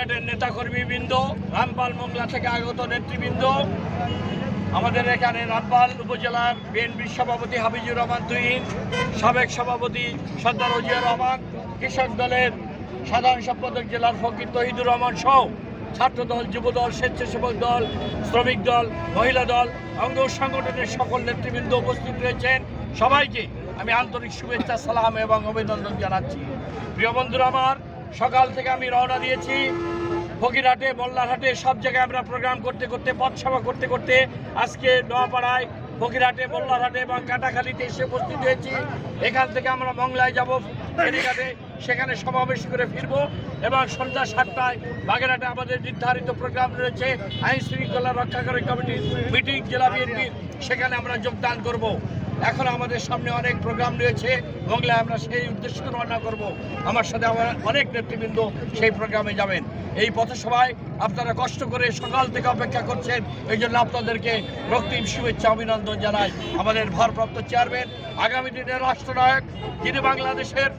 বাগেরহাটের নেতাকর্মীবৃন্দ, রামপাল মোংলা থেকে আগত নেতৃবৃন্দ, আমাদের এখানে রামপাল উপজেলার বিএনপির সভাপতি হাবিজুর রহমান তুহিন, সাবেক সভাপতি সর্দার অজিয়া রহমান, কৃষক দলের সাধারণ সম্পাদক জেলার ফকির তহিদুর রহমান সহ ছাত্রদল যুবদল স্বেচ্ছাসেবক দল, শ্রমিক দল, মহিলা দল, অঙ্গ সংগঠনের সকল নেতৃবৃন্দ উপস্থিত রয়েছেন। সবাইকে আমি আন্তরিক শুভেচ্ছা, সালাম এবং অভিনন্দন জানাচ্ছি। প্রিয় বন্ধুরা আমার সকাল থেকে আমি রওনা দিয়েছি। ফকিরহাটে মোল্লারহাটে সব জায়গায় আমরা প্রোগ্রাম করতে করতে পথসভা করতে করতে আজকে নোয়াপাড়ায়, ফকিরহাটে মোল্লারহাটে এবং কাটাখালীতে এসে উপস্থিত হয়েছি। এখান থেকে আমরা মংলায় যাব ফেরিঘাটে সেখানে সমাবেশ করে ফিরব এবং সন্ধ্যা সাতটায় বাগেরহাটে আমাদের নির্ধারিত প্রোগ্রাম রয়েছে আইন শৃঙ্খলা রক্ষাকারী কমিটির মিটিং, জেলা বিএনপির। সেখানে আমরা যোগদান করব। এখন আমাদের সামনে অনেক প্রোগ্রাম রয়েছে মংলায় আমরা সেই উদ্দেশ্য রওনা করব। আমার সাথে আমার অনেক নেতৃবৃন্দ সেই প্রোগ্রামে যাবেন। এই পথসভায় আপনারা কষ্ট করে সকাল থেকে অপেক্ষা করছেন, এই জন্য আপনাদেরকে রক্তিম শুভেচ্ছা, অভিনন্দন জানাই। আমাদের ভারপ্রাপ্ত চেয়ারম্যান আগামী দিনের রাষ্ট্রনায়ক, যিনি বাংলাদেশের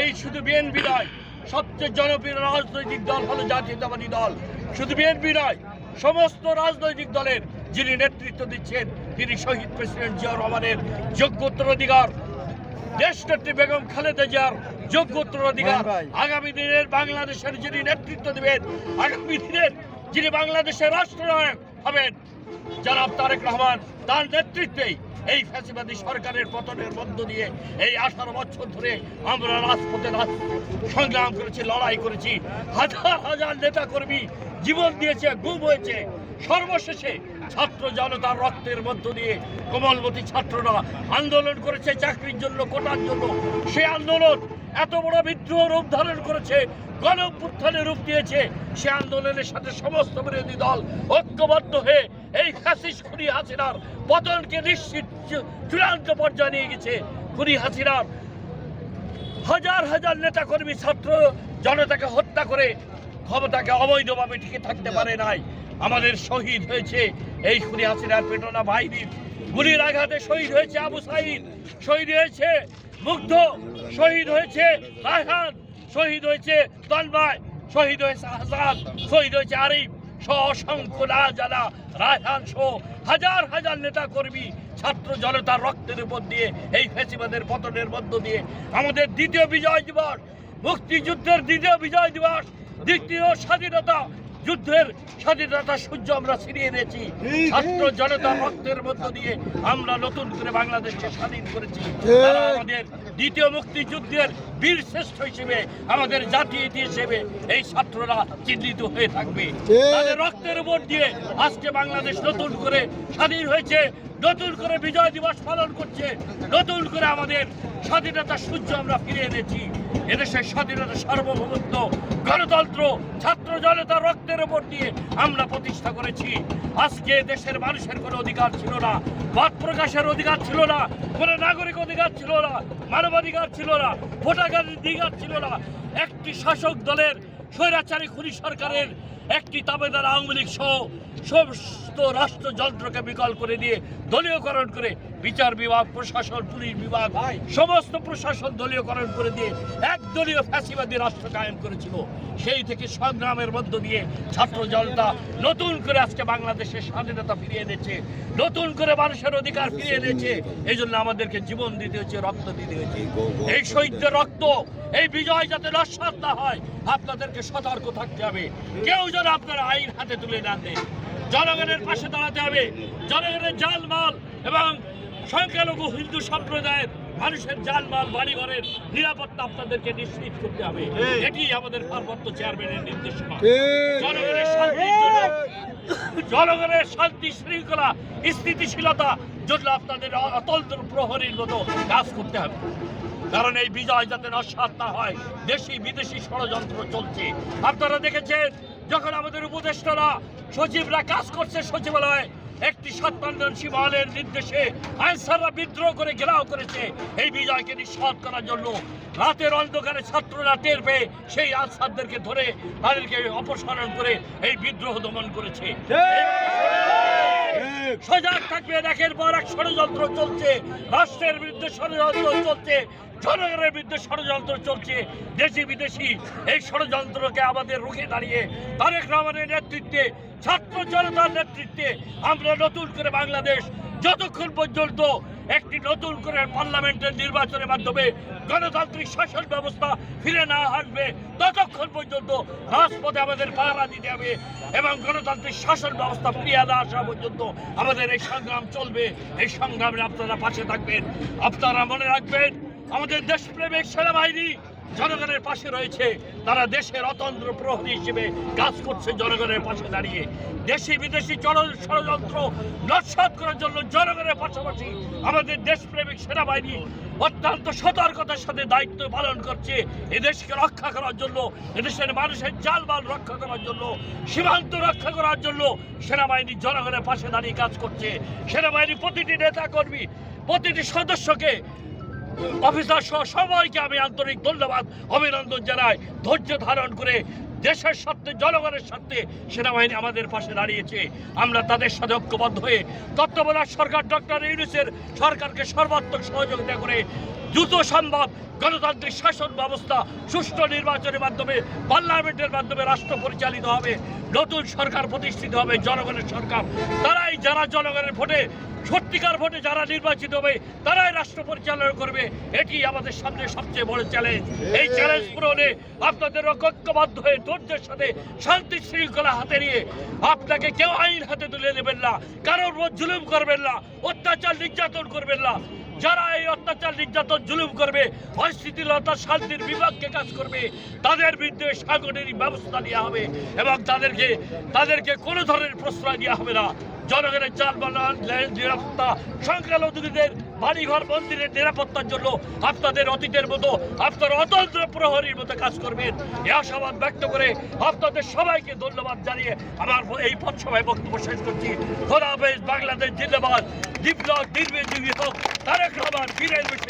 এই শুধু বিএনপি নয়, সবচেয়ে জনপ্রিয় রাজনৈতিক দল হলো জাতীয়তাবাদী দল। শুধু বিএনপি নয়, সমস্ত রাজনৈতিক দলের যিনি নেতৃত্ব দিচ্ছেন তিনি শহীদ প্রেসিডেন্ট জিয়া রহমানের যোগ্য উত্তরাধিকার দেশ নেত্রী বেগম খালেদা জিয়ার যোগ্য উত্তরাধিকার আগামী দিনের বাংলাদেশের যিনি নেতৃত্ব দেবেন আগামী দিনের যিনি বাংলাদেশের রাষ্ট্রনায়ক হবেন জনাব তারেক রহমান তার নেতৃত্বেই এই ফ্যাসিবাদী সরকারের পতনের মধ্য দিয়ে এই আঠারো বছর ধরে আমরা রাজপথে রাজ- সংগ্রাম করেছি, লড়াই করেছি। হাজার হাজার নেতা কর্মী জীবন দিয়েছে, গুম হয়েছে। সর্বশেষে ছাত্র জনতার রক্তের মধ্য দিয়ে কোমলমতি ছাত্ররা আন্দোলন করেছে, চাকরির জন্য, কোটার জন্য। সে আন্দোলন এত বড় বিদ্রোহ রূপ ধারণ করেছে গণ রূপ দিয়েছে। সে আন্দোলনের সাথে সমস্ত বিরোধী দল ঐক্যবদ্ধ হয়ে এই ফ্যাসিস খুনি হাসিনার পতনকে নিশ্চিত চূড়ান্ত পর্যায়ে নিয়ে গেছে খুনি হাসিনার। হাজার হাজার নেতাকর্মী, ছাত্র জনতাকে হত্যা করে ক্ষমতাকে অবৈধভাবে টিকে থাকতে পারে নাই। আমাদের শহীদ হয়েছে এই খুনি হাসিনার পেটনা বাহিনীর গুলির আঘাতে শহীদ হয়েছে আবু সাইদ, শহীদ হয়েছে মুগ্ধ, শহীদ হয়েছে রায়হান শহীদ হয়েছে তন্ময়, শহীদ হয়েছে হাসান শহীদ হয়েছে আরিফ। অসংখ্য জানা রায়হান সহ হাজার হাজার নেতা কর্মী ছাত্র জনতার রক্তের উপর দিয়ে এই ফেসিবাদের পতনের মধ্য দিয়ে আমাদের দ্বিতীয় বিজয় দিবস, মুক্তিযুদ্ধের দ্বিতীয় বিজয় দিবস, দ্বিতীয় স্বাধীনতা যুদ্ধের স্বাধীনতা সূর্য আমরা ছিনিয়ে এনেছি। ছাত্র জনতা রক্তের মধ্য দিয়ে আমরা নতুন করে বাংলাদেশকে স্বাধীন করেছি। আমাদের দ্বিতীয় মুক্তিযুদ্ধের বীর শ্রেষ্ঠ হিসেবে আমাদের জাতি হিসেবে এই ছাত্ররা চিহ্নিত হয়ে থাকবে। তাদের রক্তের উপর দিয়ে আজকে বাংলাদেশ নতুন করে স্বাধীন হয়েছে। নতুন করে বিজয় দিবস পালন করছে। নতুন করে আমাদের স্বাধীনতা সূর্য আমরা ফিরে এনেছি। এদেশের স্বাধীনতা সার্বভৌমত্ব, গণতন্ত্র, ছাত্র জনতার রক্তের উপর দিয়ে আমরা প্রতিষ্ঠা করেছি। আজকে দেশের মানুষের কোনো অধিকার ছিল না মত প্রকাশের অধিকার ছিল না, কোনো নাগরিক অধিকার ছিল না, মানবাধিকার ছিল না ভোটাধিকার ছিল না। একটি শাসক দলের, স্বৈরাচারী খুনি সরকারের একটি তাবেদার আওয়ামী লীগ সহ সমস্ত রাষ্ট্রযন্ত্রকে বিকল করে দিয়ে দলীয়করণ করে বিচার বিভাগ প্রশাসন পুলিশ বিভাগ সমস্ত প্রশাসন দলীয়করণ করে দিয়ে একদলীয় ফ্যাসিবাদী রাষ্ট্র কায়েম করেছিল। সেই থেকে সংগ্রামের মধ্য দিয়ে ছাত্র জনতা নতুন করে আজকে বাংলাদেশের স্বাধীনতা ফিরিয়ে এনেছে নতুন করে মানুষের অধিকার ফিরিয়ে এনেছে। এই জন্য আমাদেরকে জীবন দিতে হয়েছে রক্ত দিতে হয়েছে। এই শহীদদের রক্ত এই বিজয় যাতে নস্বাত না হয় আপনাদেরকে সতর্ক থাকতে হবে। কেউ যেন আপনার আইন হাতে তুলে না দেন জনগণের পাশে দাঁড়াতে হবে। জনগণের জালমাল এবং সংখ্যালঘু হিন্দু সম্প্রদায়ের মানুষের জানমাল বাড়িঘরের নিরাপত্তা আপনাদেরকে নিশ্চিত করতে হবে। এটি আমাদের ভারপ্রাপ্ত চেয়ারম্যানের নির্দেশনা। জনগণের শান্তির জন্য জনগণের শান্তি শৃঙ্খলা স্থিতিশীলতা জন্য আপনাদের অতল প্রহরীর মতো কাজ করতে হবে। কারণ এই বিজয় যাতে নস্বাত না হয়, দেশি বিদেশি ষড়যন্ত্র চলছে। আপনারা দেখেছেন, যখন আমাদের উপদেষ্টারা সচিবরা কাজ করছে সচিবালয়ে, একটি সত্যান্দন শিবালের নির্দেশে আনসাররা বিদ্রোহ করে ঘেরাও করেছে। এই বিজয়কে নিঃসাত করার জন্য রাতের অন্ধকারে ছাত্ররা টের পেয়ে সেই আনসারদেরকে ধরে তাদেরকে অপসারণ করে এই বিদ্রোহ দমন করেছে। সজাগ থাকবে একের পর এক ষড়যন্ত্র চলছে, রাষ্ট্রের বিরুদ্ধে ষড়যন্ত্র চলছে জনগণের বিরুদ্ধে ষড়যন্ত্র চলছে, দেশি বিদেশি। এই ষড়যন্ত্রকে আমাদের রুখে দাঁড়িয়ে তারেক রহমানের নেতৃত্বে, ছাত্র জনতার নেতৃত্বে আমরা নতুন করে বাংলাদেশ যতক্ষণ পর্যন্ত একটি নতুন করে পার্লামেন্টের নির্বাচনের মাধ্যমে গণতান্ত্রিক শাসন ব্যবস্থা ফিরে না আসবে, ততক্ষণ পর্যন্ত রাজপথে আমাদের পাহারা দিতে হবে এবং গণতান্ত্রিক শাসন ব্যবস্থা ফিরিয়ে না আসা পর্যন্ত আমাদের এই সংগ্রাম চলবে। এই সংগ্রামে আপনারা পাশে থাকবেন। আপনারা মনে রাখবেন আমাদের দেশপ্রেমিক সেনাবাহিনী জনগণের পাশে রয়েছে। তারা দেশের অতন্ত্র প্রহরী হিসেবে কাজ করছে জনগণের পাশে দাঁড়িয়ে। দেশি বিদেশি ষড়যন্ত্র নস্বাত করার জন্য জনগণের পাশাপাশি আমাদের দেশপ্রেমিক সেনাবাহিনী অত্যন্ত সতর্কতার সাথে দায়িত্ব পালন করছে। এদেশকে রক্ষা করার জন্য, এদেশের মানুষের জালমাল রক্ষা করার জন্য, সীমান্ত রক্ষা করার জন্য সেনাবাহিনী জনগণের পাশে দাঁড়িয়ে কাজ করছে। সেনাবাহিনী প্রতিটি নেতা কর্মী প্রতিটি সদস্যকে অফিসার সহ সবাইকে আমি আন্তরিক ধন্যবাদ, অভিনন্দন জানাই। ধৈর্য ধারণ করে দেশের স্বার্থে জনগণের স্বার্থে সেনাবাহিনী আমাদের পাশে দাঁড়িয়েছে। আমরা তাদের সাথে ঐক্যবদ্ধ হয়ে তত্ত্বাবধায়ক সরকার, ডক্টর ইউনুসের সরকারকে সর্বাত্মক সহযোগিতা করে দ্রুত সম্ভব গণতান্ত্রিক শাসন ব্যবস্থা, সুষ্ঠু নির্বাচনের মাধ্যমে, পার্লামেন্টের মাধ্যমে রাষ্ট্র পরিচালিত হবে, নতুন সরকার প্রতিষ্ঠিত হবে, জনগণের সরকার। তারাই যারা জনগণের ভোটে সত্যিকার ভোটে যারা নির্বাচিত হবে, তারাই রাষ্ট্র পরিচালনা করবে। এটি আমাদের সামনে সবচেয়ে বড় চ্যালেঞ্জ এই চ্যালেঞ্জ পূরণে আপনাদের ঐক্যবদ্ধ হয়ে ধৈর্যের সাথে শান্তি শৃঙ্খলা হাতে নিয়ে আপনাকে কেউ আইন হাতে তুলে নেবেন না, কারোর জুলুম করবেন না, অত্যাচার নির্যাতন করবেন না। যারা এই অত্যাচার নির্যাতন জুলুম করবে, অস্থিতিলতা, শান্তির বিভাগকে কাজ করবে, তাদের বিরুদ্ধে সাংগঠনিক ব্যবস্থা নেওয়া হবে এবং তাদেরকে তাদেরকে কোনো ধরনের প্রশ্রয় দেওয়া হবে না। জনগণের বানান নিরাপত্তা সংখ্যালঘুদের বাড়িঘর, মন্দিরের নিরাপত্তার জন্য আপনাদের অতীতের মতো, আপনারা অতন্ত্র প্রহরীর মতো কাজ করবেন। এ আশাবাদ ব্যক্ত করে আপনাদের সবাইকে ধন্যবাদ জানিয়ে আমার এই পথসভায় বক্তব্য শেষ করছি। হাফেজ বাংলাদেশ জিন্দাবাদ। বিপ্লব নির্বিঘ্ন হোক। তারেক রহমান বেশি